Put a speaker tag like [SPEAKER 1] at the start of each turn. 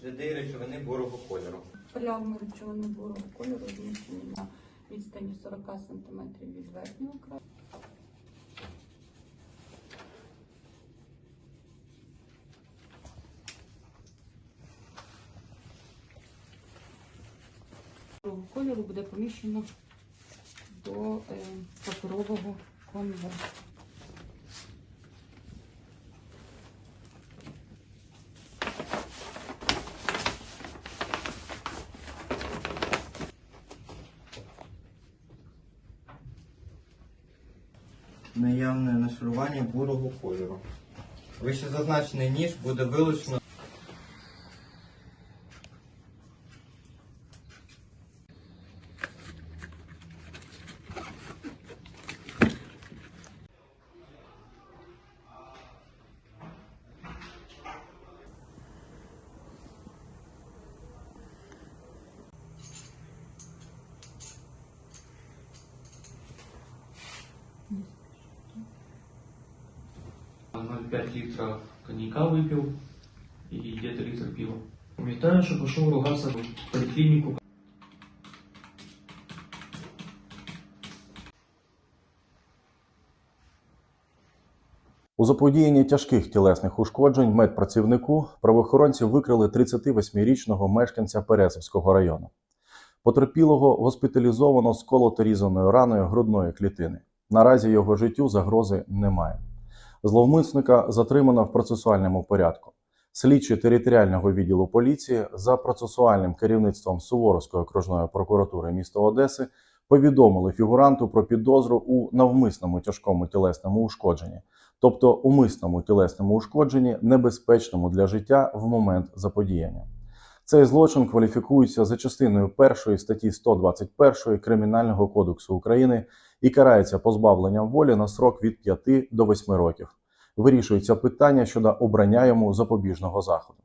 [SPEAKER 1] Сліди речовини бурого кольору.
[SPEAKER 2] Полярні речовини бурого кольору розміщені на відстані 40 см від верхнього краю. Кольору буде поміщено до е, паперового конверту.
[SPEAKER 1] Наявне нашарування бурого кольору. Вище зазначений ніж буде вилучено.
[SPEAKER 3] А 0,5 литра коньяка выпил и где-то литр пива. Пам'ятаю, що пішов ругатися в поліклініку.
[SPEAKER 4] У заподіянні тяжких тілесних ушкоджень медпрацівнику правоохоронці викрили 38-річного мешканця Пересовського району. Потерпілого госпіталізовано з колоторізаною раною грудної клітини. Наразі його життю загрози немає. Зловмисника затримано в процесуальному порядку. Слідчі територіального відділу поліції за процесуальним керівництвом Суворовської окружної прокуратури міста Одеси повідомили фігуранту про підозру у навмисному тяжкому тілесному ушкодженні, тобто умисному тілесному ушкодженні, небезпечному для життя в момент заподіяння. Цей злочин кваліфікується за частиною першої статті 121 Кримінального кодексу України і карається позбавленням волі на срок від 5 до 8 років. Вирішується питання щодо обрання йому запобіжного заходу.